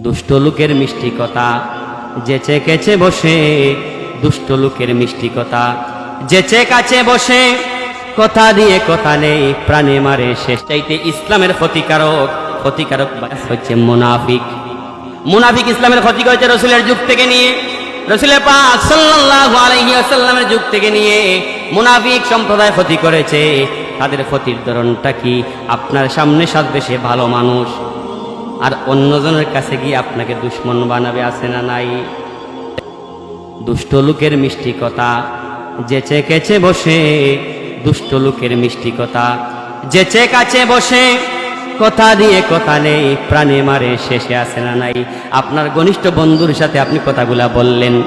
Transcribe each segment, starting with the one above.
দুষ্ট লোকের মিষ্টি কথা। যেচে কেচে বসে, দুষ্ট লোকের মিষ্টি কথা। যেচে কাছে বসে, কথা দিয়ে কথা নেই, প্রাণে মারে শেষ। চাইতে ইসলামের ক্ষতিকারক ক্ষতিকারক হচ্ছে মুনাফিক। মুনাফিক ইসলামের ক্ষতি করেছে রসুলের যুগ থেকে নিয়ে, রসুলের পাক সাল্লাল্লাহু আলাইহি ওয়াসাল্লামের যুগ থেকে নিয়ে মুনাফিক সম্প্রদায় ক্ষতি করেছে। তাদের ক্ষতির ধরনটা কি? আপনার সামনে সাজবে সে ভালো মানুষ। আর অন্যজনের কাছে গিয়ে আপনাকে দুশ্মন বানাবে, আছে না নাই? দুষ্ট লোকের মিষ্টি কথা যেচে কেচে বসে, দুষ্ট লোকের মিষ্টি কথা যেচে কাছে বসে, কথা দিয়ে কথা নেই, প্রাণে মারে, শেষে আসে না নাই? আপনার ঘনিষ্ঠ বন্ধুর সাথে আপনি কথাগুলা বললেন।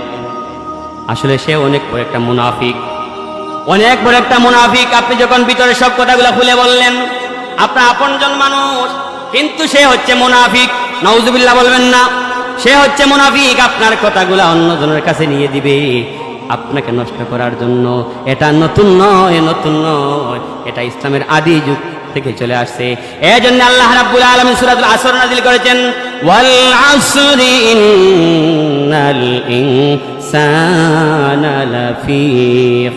আসলে সে অনেক বড় একটা মুনাফিক। অনেক বড় একটা মুনাফিক। আপনি যখন ভিতরে সব কথাগুলা খুলে বললেন, আপনার আপনজন মানুষ কিন্তু সে হচ্ছে মোনাফিক। নওজুবিল্লাহ বলবেন না। সে হচ্ছে মোনাফিক। আপনার কথাগুলো অন্যজনের কাছে নিয়ে দিবে। আপনাকে নষ্ট করার জন্য। এটা নতুন নয় নতুন নয়। এটা ইসলামের আদি যুগ থেকে চলে আসছে। এই জন্য আল্লাহ রাব্বুল আলামিন সূরাতুল আসর নাযিল করেছেন, ওয়াল আসরি ইন্নাল ইনসানা লাফি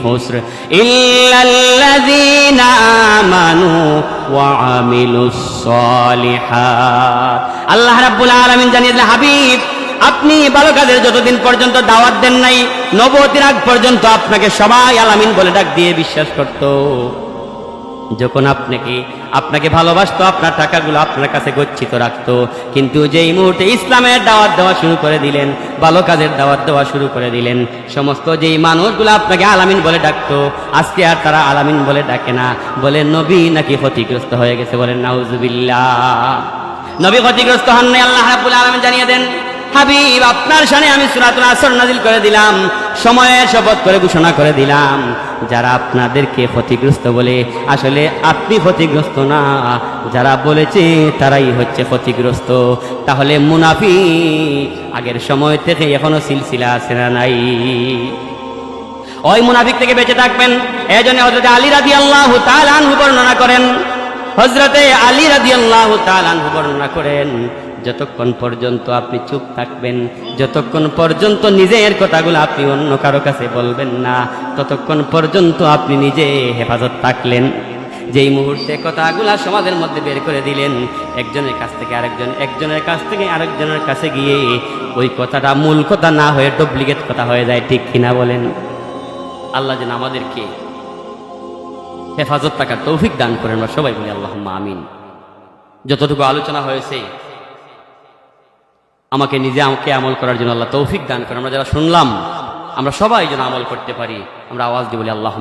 খুসর ইল্লাল্লাযীনা আমানু ওয়া আমিলুস সালিহাত আল্লাহ রাব্বুল আলামিন জানিয়ে দিলেন, হাবিব, আপনি ভালো কাজের যতদিন পর্যন্ত দাওয়াত দেন নাই, নবতির আগ পর্যন্ত আপনাকে সবাই আলামিন বলে ডাক দিয়ে বিশ্বাস করতো। যখন আপনাকে আপনাকে ভালোবাসতো, আপনার টাকাগুলো আপনার কাছে গচ্ছিত রাখতো, কিন্তু যেই মুহূর্তে ইসলামের দাওয়াত দেওয়া শুরু করে দিলেন, ভালো কাজের দাওয়াত দেওয়া শুরু করে দিলেন, সমস্ত যেই মানুষগুলো আপনাকে আলামিন বলে ডাকতো, আজকে আর তারা আলামিন বলে ডাকে না। বলে নবী নাকি ক্ষতিগ্রস্ত হয়ে গেছে? বলেন, নাউজুবিল্লাহ। নবী ক্ষতিগ্রস্ত হন আল্লাহ রাব্বুল আলামিন জানিয়ে দেন। হাবিব, আপনার সামনে আমি সুরাতুল আসর নাজিল করে দিলাম, সময়ের শপথ করে ঘোষণা করে দিলাম। যারা আপনাদেরকে ক্ষতিগ্রস্ত বলে, আসলে আপনি ক্ষতিগ্রস্ত না, যারা বলেছে তারাই হচ্ছে ক্ষতিগ্রস্ত। তাহলে মুনাফি আগের সময় থেকে এখনও সিলসিলা আছে না নাই? ওই মুনাফিক থেকে বেঁচে থাকবেন। এই জন্য হজরত আলী রাদি আল্লাহ তালানহু বর্ণনা করেন হজরতে আলী রাদি আল্লাহ তালানহু বর্ণনা করেন, যতক্ষণ পর্যন্ত আপনি চুপ থাকবেন, যতক্ষণ পর্যন্ত নিজের কথাগুলো আপনি অন্য কারও কাছে বলবেন না, ততক্ষণ পর্যন্ত আপনি নিজে হেফাজত থাকলেন। যেই মুহূর্তে কথাগুলা সমাজের মধ্যে বের করে দিলেন, একজনের কাছ থেকে আরেকজন, একজনের কাছ থেকে আরেকজনের কাছে গিয়ে ওই কথাটা মূল কথা না হয়ে ডুপ্লিকেট কথা হয়ে যায়, ঠিক কিনা বলেন? আল্লাহ যেন আমাদেরকে হেফাজত থাকার তৌফিক দান করেন আমরা সবাই বলি আল্লাহ আমিন। যতটুকু আলোচনা হয়েছে, আমাকে নিজে আমাকে আমল করার জন্য আল্লাহ তৌফিক দান করেন। আমরা যারা শুনলাম, আমরা সবাই যেন আমল করতে পারি, আমরা আওয়াজ দিই বলি আল্লাহ